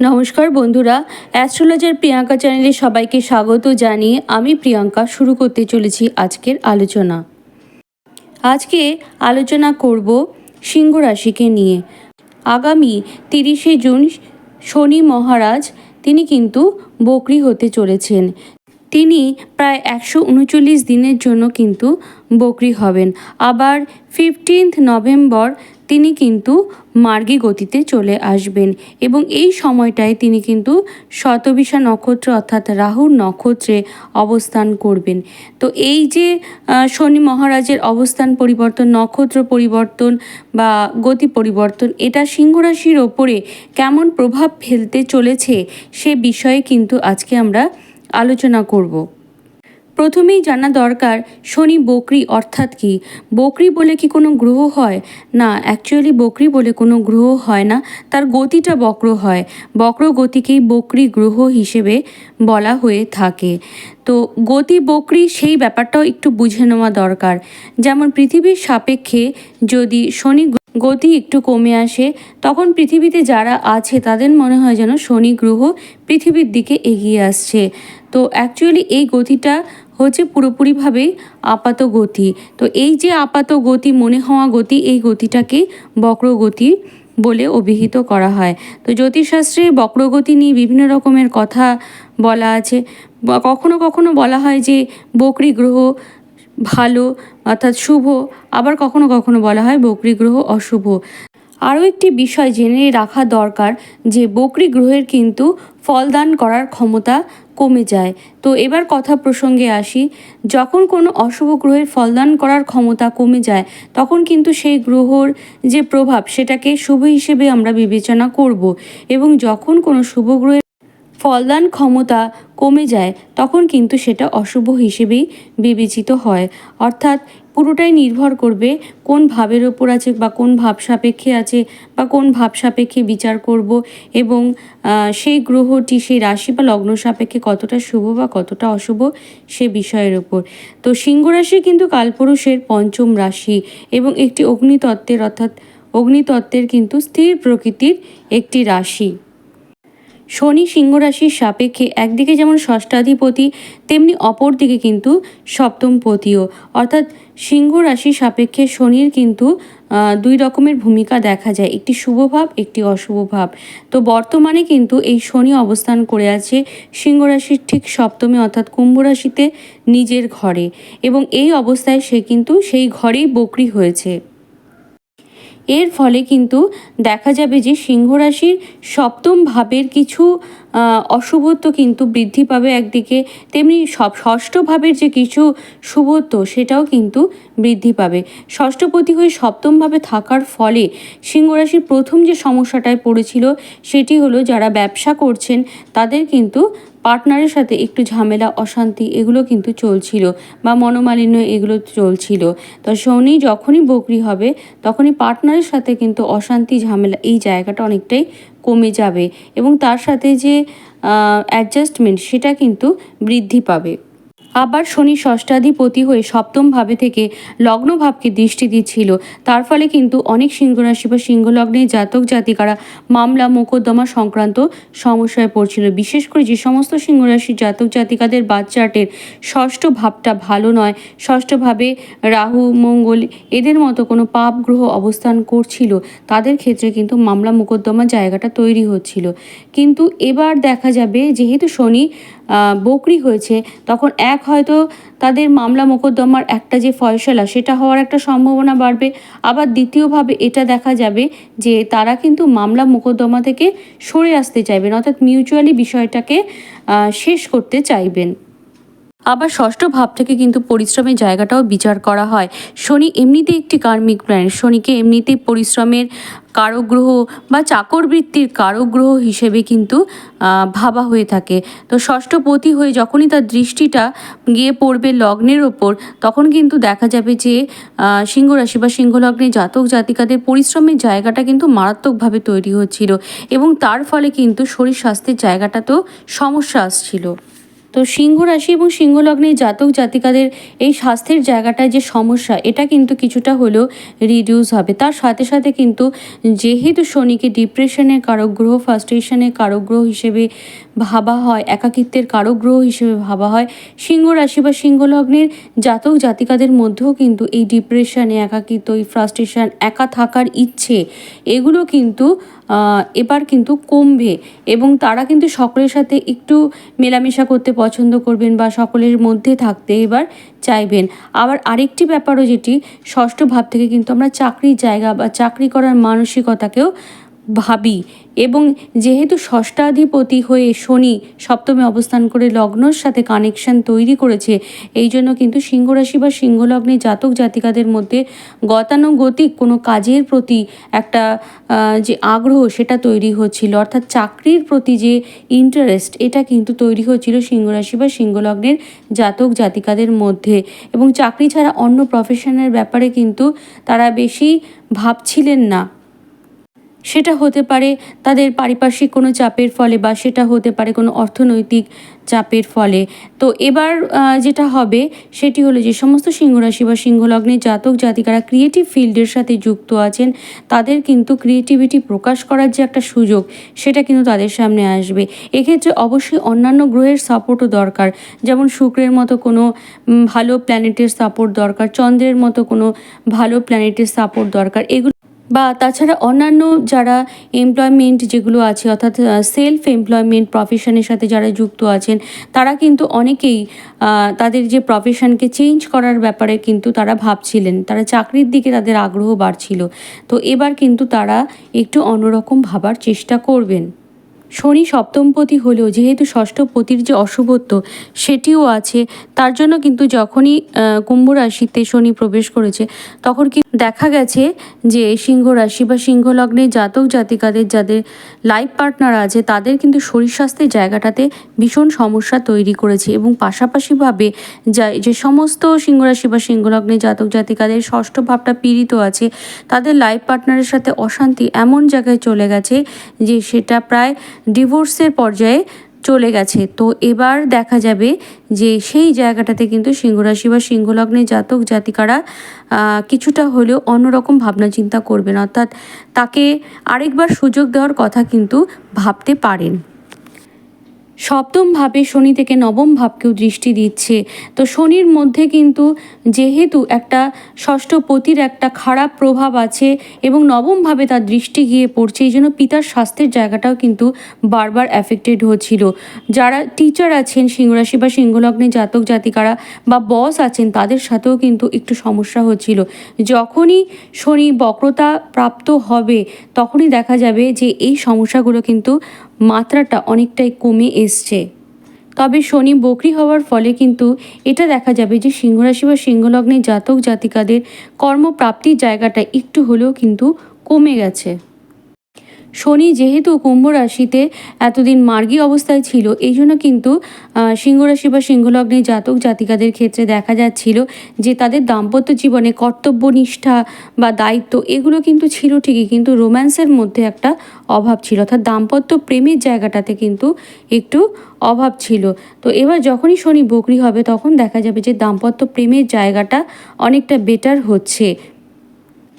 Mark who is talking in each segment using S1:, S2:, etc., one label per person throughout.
S1: নমস্কার বন্ধুরা, অ্যাস্ট্রোলজার প্রিয়াঙ্কা চ্যানেলে সবাইকে স্বাগত জানিয়ে আমি প্রিয়াঙ্কা শুরু করতে চলেছি আজকের আলোচনা। আজকে আলোচনা করব সিংহ রাশিকে নিয়ে। আগামী তিরিশে জুন শনি মহারাজ, তিনি কিন্তু বকরি হতে চলেছেন। তিনি প্রায় একশো উনচল্লিশ দিনের জন্য কিন্তু বকরি হবেন। আবার ফিফটিন্থ নভেম্বর তিনি কিন্তু মার্গী গতিতে চলে আসবেন এবং এই সময়টায় তিনি কিন্তু শতবিশা নক্ষত্র অর্থাৎ রাহুর নক্ষত্রে অবস্থান করবেন। তো এই যে শনি মহারাজের অবস্থান পরিবর্তন, নক্ষত্র পরিবর্তন বা গতি পরিবর্তন, এটা সিংহ রাশির ওপরে কেমন প্রভাব ফেলতে চলেছে সে বিষয়ে কিন্তু আজকে আমরা আলোচনা করব। প্রথমেই জানা দরকার শনি বকরি অর্থাৎ কি? বকরি বলে কি কোনো গ্রহ হয়? না অ্যাকচুয়ালি বকরি বলে কোনো গ্রহ হয় না। তার গতিটা বক্র হয়। বক্র গতিকেই বকরি গ্রহ হিসেবে বলা হয়ে থাকে। তো গতি বকরি সেই ব্যাপারটাও একটু বুঝে নেওয়া দরকার। যেমন পৃথিবীর সাপেক্ষে যদি শনি গতি একটু কমে আসে, তখন পৃথিবীতে যারা আছে তাদের মনে হয় যেন শনি গ্রহ পৃথিবীর দিকে এগিয়ে আসছে। তো অ্যাকচুয়ালি এই গতিটা হচ্ছে পুরোপুরিভাবেই আপাত গতি। তো এই যে আপাত গতি, মনে হওয়া গতি, এই গতিটাকে বক্রগতি বলে অভিহিত করা হয়। তো জ্যোতিষশাস্ত্রে বক্রগতি নিয়ে বিভিন্ন রকমের কথা বলা আছে। কখনো কখনো বলা হয় যে বকরি গ্রহ ভালো অর্থাৎ শুভ, আবার কখনো কখনো বলা হয় বকরি গ্রহ অশুভ। আরও একটি বিষয় জেনে রাখা দরকার যে বকরি গ্রহের কিন্তু ফলদান করার ক্ষমতা কমে যায়। তো এবার কথা প্রসঙ্গে আসি। যখন কোনো অশুভ গ্রহের ফলদান করার ক্ষমতা কমে যায়, তখন কিন্তু সেই গ্রহর যে প্রভাব সেটাকে শুভ হিসেবে আমরা বিবেচনা করব এবং যখন কোনো শুভ গ্রহের ফলদান ক্ষমতা কমে যায়, তখন কিন্তু সেটা অশুভ হিসেবেই বিবেচিত হয়। অর্থাৎ পুরোটাই নির্ভর করবে কোন ভাবের ওপর আছে বা কোন ভাব সাপেক্ষে আছে বা কোন ভাব সাপেক্ষে বিচার করব এবং সেই গ্রহটি, সেই রাশি বা লগ্ন সাপেক্ষে কতটা শুভ বা কতটা অশুভ সে বিষয়ের ওপর। তো সিংহ রাশি কিন্তু কালপুরুষের পঞ্চম রাশি এবং একটি অগ্নিতত্ত্বের অর্থাৎ অগ্নিতত্ত্বের কিন্তু স্থির প্রকৃতির একটি রাশি। শনি সিংহ রাশির সাপেক্ষে একদিকে যেমন ষষ্ঠাধিপতি, তেমনি অপর দিকে কিন্তু সপ্তমপতিও। অর্থাৎ সিংহ রাশির সাপেক্ষে শনির কিন্তু দুই রকমের ভূমিকা দেখা যায়। একটি শুভ ভাব, একটি অশুভ ভাব। তো বর্তমানে কিন্তু এই শনি অবস্থান করে আছে সিংহ রাশির ঠিক সপ্তমে, অর্থাৎ কুম্ভ রাশিতে নিজের ঘরে। এবং এই অবস্থায় সে কিন্তু সেই ঘরেই বকরি হয়েছে। এর ফলে কিন্তু দেখা যাবে যে সিংহরাশির সপ্তম ভাবের কিছু অশুভত্ব কিন্তু বৃদ্ধি পাবে একদিকে, তেমনি সব ষষ্ঠ ভাবের যে কিছু শুভত্ব সেটাও কিন্তু বৃদ্ধি পাবে। ষষ্ঠপতি হয়ে সপ্তমভাবে থাকার ফলে সিংহ রাশির প্রথম যে সমস্যাটায় পড়েছিল সেটি হলো যারা ব্যবসা করছেন তাদের কিন্তু পার্টনারের সাথে একটু ঝামেলা, অশান্তি এগুলো কিন্তু চলছিল বা মনোমালিন্য এগুলো চলছিল। তো শনি যখনই বকরি হবে তখনই পার্টনারের সাথে কিন্তু অশান্তি, ঝামেলা এই জায়গাটা অনেকটাই কমে যাবে এবং তার সাথে যে অ্যাডজাস্টমেন্ট সেটা কিন্তু বৃদ্ধি পাবে। আবার শনি ষষ্ঠাধিপতি হয়ে সপ্তম ভাবে থেকে লগ্ন ভাবকে দৃষ্টি দিচ্ছিল। তার ফলে কিন্তু অনেক সিংহ রাশি বা সিংহ লগ্নের জাতক জাতিকারা মামলা, মোকদ্দমা সংক্রান্ত সমস্যায় পড়ছিল। বিশেষ করে যে সমস্ত সিংহ রাশির জাতক জাতিকাদের বাচ্চাটের ষষ্ঠ ভাবটা ভালো নয়। ষষ্ঠভাবে রাহু, মঙ্গল এদের মতো কোনো পাপ গ্রহ অবস্থান করছিল। তাদের ক্ষেত্রে কিন্তু মামলা, মোকদ্দমা জায়গাটা তৈরি হচ্ছিল। কিন্তু এবার দেখা যাবে, যেহেতু শনি বকরি হয়েছে, তখন এক হয়তো তাদের মামলা মোকদ্দমার একটা যে ফয়সলা, সেটা হওয়ার একটা সম্ভাবনা বাড়বে। আবার দ্বিতীয়ভাবে এটা দেখা যাবে যে তারা কিন্তু মামলা মোকদ্দমা থেকে সরে আসতে চাইবেন, অর্থাৎ মিউচুয়ালি বিষয়টাকে শেষ করতে চাইবেন। আবার ষষ্ঠ ভাব থেকে কিন্তু পরিশ্রমের জায়গাটাও বিচার করা হয়। শনি এমনিতে একটি কার্মিক প্ল্যানেট শনিকে এমনিতেই পরিশ্রমের কারক গ্রহ বা চাকরবৃত্তির কারক গ্রহ হিসেবে কিন্তু ভাবা হয়ে থাকে। তো ষষ্ঠপতি হয়ে যখনই তার দৃষ্টিটা গিয়ে পড়বে লগ্নের ওপর, তখন কিন্তু দেখা যাবে যে সিংহ রাশি বা সিংহ লগ্নে জাতক জাতিকাদের পরিশ্রমের জায়গাটা কিন্তু মারাত্মকভাবে তৈরি হচ্ছিল এবং তার ফলে কিন্তু শরীর স্বাস্থ্যের জায়গাটাতেও সমস্যা আসছিল। তো সিংহ রাশি এবং সিংহ লগ্নের জাতক জাতিকাদের এই স্বাস্থ্যের জায়গাটায় যে সমস্যা, এটা কিন্তু কিছুটা হলেও রিডিউস হবে। তার সাথে সাথে কিন্তু যেহেতু শনিকে ডিপ্রেশনের কারক গ্রহ ফার্স্টেশনের কারক গ্রহ হিসেবে ভাবা হয়, একাকিত্বের কারক গ্রহ হিসেবে ভাবা হয়, সিংহ রাশি বা সিংহ লগ্নের জাতক জাতিকাদের মধ্যেও কিন্তু এই ডিপ্রেশনে একাকিত্ব, এই ফ্রাস্ট্রেশন একা থাকার ইচ্ছে, এগুলো কিন্তু এবার কিন্তু কমবে এবং তারা কিন্তু সকলের সাথে একটু মেলামেশা করতে পছন্দ করবেন বা সকলের মধ্যে থাকতে এবার চাইবেন। আবার আরেকটি ব্যাপারও যেটি ষষ্ঠ ভাব থেকে কিন্তু আমরা চাকরির জায়গা বা চাকরি করার মানসিকতাকেও ভাবি এবং যেহেতু ষষ্ঠাধিপতি হয়ে শনি সপ্তমে অবস্থান করে লগ্নর সাথে কানেকশন তৈরি করেছে, এই জন্য কিন্তু সিংহ রাশি বা সিংহ লগ্নে জাতক জাতিকাদের মধ্যে গতানুগতিক কোনো কাজের প্রতি একটা যে আগ্রহ সেটা তৈরি হচ্ছিল। অর্থাৎ চাকরির প্রতি যে ইন্টারেস্ট এটা কিন্তু তৈরি হচ্ছিল সিংহ রাশি বা সিংহ লগ্নের জাতক জাতিকাদের মধ্যে। এবং চাকরি ছাড়া অন্য প্রফেশনের ব্যাপারে কিন্তু তারা বেশি ভাবছিলেন না। সেটা হতে পারে তাদের পারিপার্শ্বিক কোনো চাপের ফলে বা সেটা হতে পারে কোনো অর্থনৈতিক চাপের ফলে। তো এবার যেটা হবে সেটি হলো যে সমস্ত সিংহরাশি বা সিংহলগ্নের জাতক জাতিকারা ক্রিয়েটিভ ফিল্ডের সাথে যুক্ত আছেন, তাদের কিন্তু ক্রিয়েটিভিটি প্রকাশ করার যে একটা সুযোগ, সেটা কিন্তু তাদের সামনে আসবে। এক্ষেত্রে অবশ্যই অন্যান্য গ্রহের সাপোর্টও দরকার। যেমন শুক্রের মতো কোনো ভালো প্ল্যানেটের সাপোর্ট দরকার, চন্দ্রের মতো কোনো ভালো প্ল্যানেটের সাপোর্ট দরকার। এগুলো বা তাছাড়া অন্যান্য যারা এমপ্লয়মেন্ট যেগুলো আছে, অর্থাৎ সেলফ এমপ্লয়মেন্ট প্রফেশনের সাথে যারা যুক্ত আছেন, তারা কিন্তু অনেকেই তাদের যে প্রফেশনকে চেঞ্জ করার ব্যাপারে কিন্তু তারা ভাবছিলেন। তারা চাকরির দিকে তাদের আগ্রহ বাড়ছিল। তো এবার কিন্তু তারা একটু অন্যরকম ভাবার চেষ্টা করবেন। শনি সপ্তমপতি হলেও যেহেতু ষষ্ঠপতির যে অশুভত্ব সেটিও আছে, তার জন্য কিন্তু যখনই কুম্ভ রাশিতে শনি প্রবেশ করেছে, তখন কি দেখা গেছে যে সিংহ রাশি বা সিংহ লগ্নে জাতক জাতিকাদের যাদের লাইফ পার্টনার আছে, তাদের কিন্তু শরীর স্বাস্থ্যের জায়গাটাতে ভীষণ সমস্যা তৈরি করেছে এবং পাশাপাশিভাবে যা যে সমস্ত সিংহ রাশি বা সিংহ লগ্নে জাতক জাতিকাদের ষষ্ঠ ভাবটা পীড়িত আছে, তাদের লাইফ পার্টনারের সাথে অশান্তি এমন জায়গায় চলে গেছে যে সেটা প্রায় ডিভোর্সের পর্যায়ে চলে গেছে। তো এবার দেখা যাবে যে সেই জায়গাটাতে কিন্তু সিংহরাশি বা সিংহলগ্নে জাতক জাতিকারা কিছুটা হলেও অন্যরকম ভাবনা চিন্তা করবেন। অর্থাৎ তাকে আরেকবার সুযোগ দেওয়ার কথা কিন্তু ভাবতে পারেন। সপ্তম ভাবে শনি থেকে নবম ভাবকেও দৃষ্টি দিচ্ছে। তো শনির মধ্যে কিন্তু যেহেতু একটা ষষ্ঠপতির একটা খারাপ প্রভাব আছে এবং নবম ভাবে তার দৃষ্টি গিয়ে পড়ছে, এই জন্য পিতার স্বাস্থ্যের জায়গাটাও কিন্তু বারবার অ্যাফেক্টেড হচ্ছিল। যারা টিচার আছেন, সিংহরাশি বা সিংহলগ্নে জাতক জাতিকারা বা বস আছেন, তাদের সাথেও কিন্তু একটু সমস্যা হচ্ছিল। যখনই শনি বক্রতা প্রাপ্ত হবে, তখনই দেখা যাবে যে এই সমস্যাগুলো কিন্তু মাত্রাটা অনেকটাই কমে এসছে। তবে শনি বকরি হওয়ার ফলে কিন্তু এটা দেখা যাবে যে সিংহরাশি বা সিংহলগ্নে জাতক জাতিকাদের কর্মপ্রাপ্তির জায়গাটা একটু হলেও কিন্তু কমে গেছে। শনি যেহেতু কুম্ভ রাশিতে এতদিন মার্গী অবস্থায় ছিল এই জন্য কিন্তু আহ, সিংহ রাশি বা সিংহলগ্নের জাতক জাতিকাদের ক্ষেত্রে দেখা যাচ্ছিল যে তাদের দাম্পত্য জীবনে কর্তব্যনিষ্ঠা বা দায়িত্ব এগুলো কিন্তু ছিল ঠিকই কিন্তু রোম্যান্সের মধ্যে একটা অভাব ছিল। অর্থাৎ দাম্পত্য প্রেমের জায়গাটাতে কিন্তু একটু অভাব ছিল। তো এবার যখনই শনি বকরি হবে তখন দেখা যাবে যে দাম্পত্য প্রেমের জায়গাটা অনেকটা বেটার হচ্ছে।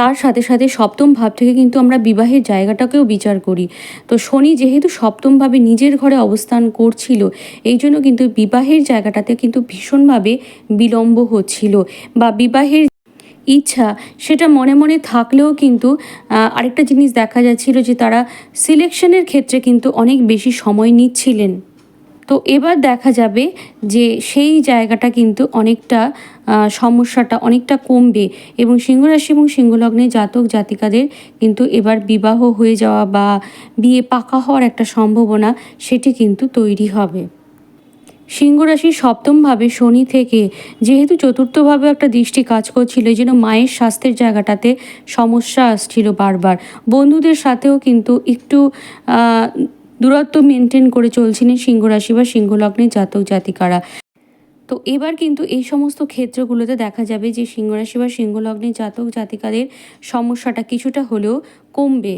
S1: তার সাথে সাথে সপ্তম ভাব থেকে কিন্তু আমরা বিবাহের জায়গাটাকেও বিচার করি। তো শনি যেহেতু সপ্তমভাবে নিজের ঘরে অবস্থান করছিল, এই জন্য কিন্তু বিবাহের জায়গাটাতে কিন্তু ভীষণভাবে বিলম্ব হচ্ছিল বা বিবাহের ইচ্ছা সেটা মনে মনে থাকলেও কিন্তু আরেকটা জিনিস দেখা যাচ্ছিল যে তারা সিলেকশনের ক্ষেত্রে কিন্তু অনেক বেশি সময় নিচ্ছিলেন। তো এবার দেখা যাবে যে সেই জায়গাটা কিন্তু অনেকটা সমস্যাটা অনেকটা কমবে এবং সিংহরাশি এবং সিংহলগ্নে জাতক জাতিকাদের কিন্তু এবার বিবাহ হয়ে যাওয়া বা বিয়ে পাকা হওয়ার একটা সম্ভাবনা সেটি কিন্তু তৈরি হবে। সিংহ রাশির সপ্তমভাবে শনি থেকে যেহেতু চতুর্থভাবে একটা দৃষ্টি কাজ করছিল, এই জন্য মায়ের স্বাস্থ্যের জায়গাটাতে সমস্যা আসছিল বারবার। বন্ধুদের সাথেও কিন্তু একটু দূরত্ব মেনটেন করে চলছিলেন সিংহ রাশি বা সিংহলগ্নের জাতক জাতিকারা। তো এবার কিন্তু এই সমস্ত ক্ষেত্রগুলোতে দেখা যাবে যে সিংহরাশি বা সিংহলগ্নের জাতক জাতিকাদের সমস্যাটা কিছুটা হলেও কমবে।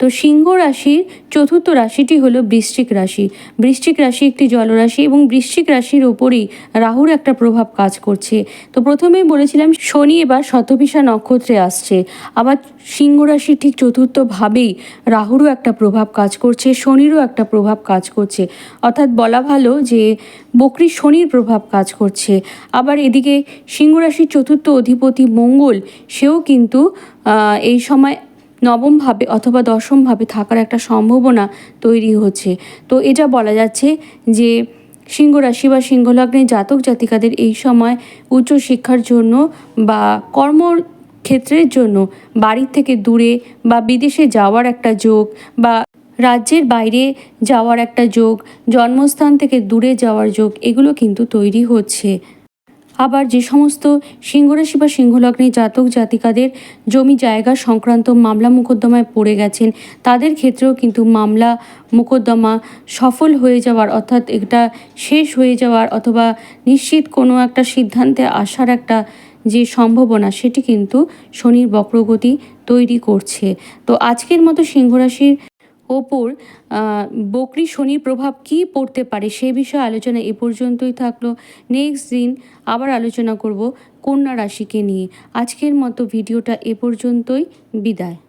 S1: তো সিংহ রাশির চতুর্থ রাশিটি হলো বৃশ্চিক রাশি। বৃশ্চিক রাশি একটি জলরাশি এবং বৃশ্চিক রাশির ওপরেই রাহুর একটা প্রভাব কাজ করছে। তো প্রথমেই বলেছিলাম, শনি এবার শতভিসা নক্ষত্রে আসছে। আবার সিংহ রাশির ঠিক চতুর্থভাবেই রাহুরও একটা প্রভাব কাজ করছে, শনিরও একটা প্রভাব কাজ করছে। অর্থাৎ বলা ভালো যে, বকরি শনির প্রভাব কাজ করছে। আবার এদিকে সিংহ রাশির চতুর্থ অধিপতি মঙ্গল, সেও কিন্তু এই সময় নবমভাবে অথবা দশমভাবে থাকার একটা সম্ভাবনা তৈরি হচ্ছে। তো এটা বলা যাচ্ছে যে, সিংহ রাশি বা সিংহলগ্নের জাতক জাতিকাদের এই সময় উচ্চশিক্ষার জন্য বা কর্ম ক্ষেত্রের জন্য বাড়ির থেকে দূরে বা বিদেশে যাওয়ার একটা যোগ বা রাজ্যের বাইরে যাওয়ার একটা যোগ, জন্মস্থান থেকে দূরে যাওয়ার যোগ, এগুলো কিন্তু তৈরি হচ্ছে। আবার যে সমস্ত সিংহরাশি বা সিংহলগ্নের জাতক জাতিকাদের জমি জায়গা সংক্রান্ত মামলা মোকদ্দমায় পড়ে গেছেন, তাদের ক্ষেত্রেও কিন্তু মামলা মোকদ্দমা সফল হয়ে যাওয়ার অর্থাৎ এটা শেষ হয়ে যাওয়ার অথবা নিশ্চিত কোনো একটা সিদ্ধান্তে আসার একটা যে সম্ভাবনা, সেটি কিন্তু শনির বক্রগতি তৈরি করছে। তো আজকের মতো সিংহরাশির ওপর বকরি শনির প্রভাব কি পড়তে পারে সে বিষয়ে আলোচনা এ পর্যন্তই থাকল। নেক্সট দিন আবার আলোচনা করব কন্যা রাশিকে নিয়ে। আজকের মতো ভিডিওটা এ পর্যন্তই। বিদায়।